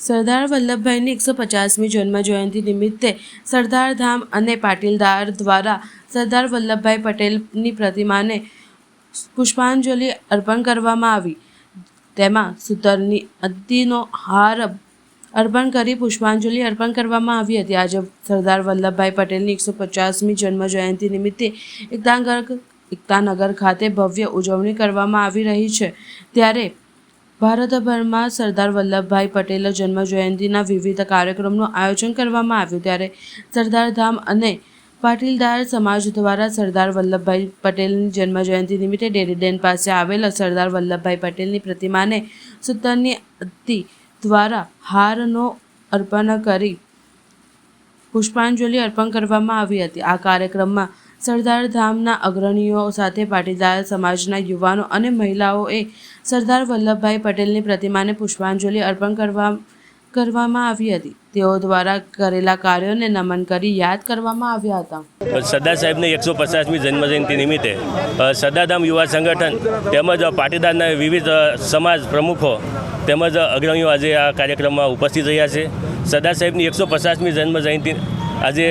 સરદાર વલ્લભભાઈની એકસો પચાસમી જન્મ નિમિત્તે સરદાર ધામ અને પાટીલદાર દ્વારા સરદાર વલ્લભભાઈ પટેલની પ્રતિમાને પુષ્પાંજલિ અર્પણ કરવામાં આવી. તેમાં સૂતરની અદ્દીનો હાર અર્પણ કરી પુષ્પાંજલિ અર્પણ કરવામાં આવી હતી. આજે સરદાર વલ્લભભાઈ પટેલની એકસો પચાસમી જન્મ જયંતિ નિમિત્તે એકતાનગર એકતાનગર ખાતે ભવ્ય ઉજવણી કરવામાં આવી રહી છે. ત્યારે ભારતભરમાં સરદાર વલ્લભભાઈ પટેલ જન્મ જયંતિના વિવિધ કાર્યક્રમનું આયોજન કરવામાં આવ્યું ત્યારે સરદાર ધામ અને પાટીલદાર સમાજ દ્વારા સરદાર વલ્લભભાઈ પટેલની જન્મ જયંતિ નિમિત્તે ડેરીડેન પાસે આવેલા સરદાર વલ્લભભાઈ પટેલની પ્રતિમાને સૂતરની અતિ દ્વારા હારનો અર્પણ કરી પુષ્પાંજલિ અર્પણ કરવામાં આવી હતી. આ કાર્યક્રમમાં સરદાર ધામના અગ્રણીઓ સાથે પાટીદાર સમાજના યુવાનો અને મહિલાઓએ સરદાર વલ્લભભાઈ પટેલની પ્રતિમાને પુષ્પાંજલિ અર્પણ કરવા, કરવામાં આવી હતી. તેઓ દ્વારા કરેલા કાર્યોને નમન કરી યાદ કરવામાં આવ્યા હતા. સરદાર સાહેબની એકસો પચાસમી જન્મજયંતિ નિમિત્તે સરદારધામ યુવા સંગઠન તેમજ પાટીદારના વિવિધ સમાજ પ્રમુખો તેમજ અગ્રણીઓ આજે આ કાર્યક્રમમાં ઉપસ્થિત રહ્યા છે. સરદાર સાહેબની એકસો પચાસમી જન્મજયંતિ આજે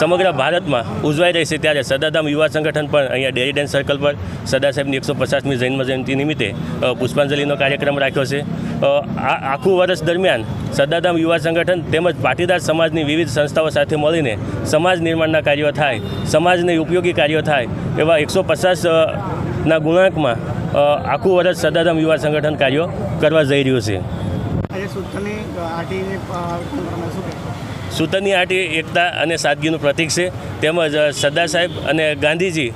સમગ્ર ભારતમાં ઉજવાઈ રહી છે ત્યારે સરદારધામ યુવા સંગઠન પણ અહીંયા ડેરી ડેન્સ સર્કલ પર સરદાર સાહેબની એકસો પચાસમી જન્મજયંતિ નિમિત્તે પુષ્પાંજલિનો કાર્યક્રમ રાખ્યો છે. આ આખું વર્ષ દરમિયાન સરદારધામ યુવા સંગઠન તેમજ પાટીદાર સમાજની વિવિધ સંસ્થાઓ સાથે મળીને સમાજ નિર્માણના કાર્યો થાય, સમાજને ઉપયોગી કાર્યો થાય એવા એકસો પચાસના ગુણાંકમાં આખું વર્ષ સરદારધામ યુવા સંગઠન કાર્યો કરવા જઈ રહ્યું છે. સૂત્રની આંટી એકતા અને સાદગીનું પ્રતીક છે. તેમજ સરદાર સાહેબ અને ગાંધીજી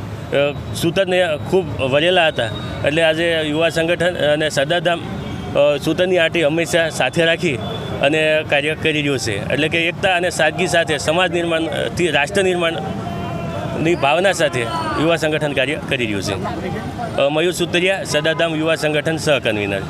સૂતરને ખૂબ વરેલા હતા. એટલે આજે યુવા સંગઠન અને સરદારધામ સૂતરની આંટી હંમેશા સાથે રાખી અને કાર્ય કરી રહ્યું છે. એટલે કે એકતા અને સાદગી સાથે સમાજ નિર્માણથી રાષ્ટ્ર નિર્માણની ભાવના સાથે યુવા સંગઠન કાર્ય કરી રહ્યું છે. મયુર સુતરિયા સરદારધામ યુવા સંગઠન સહ કન્વીનર.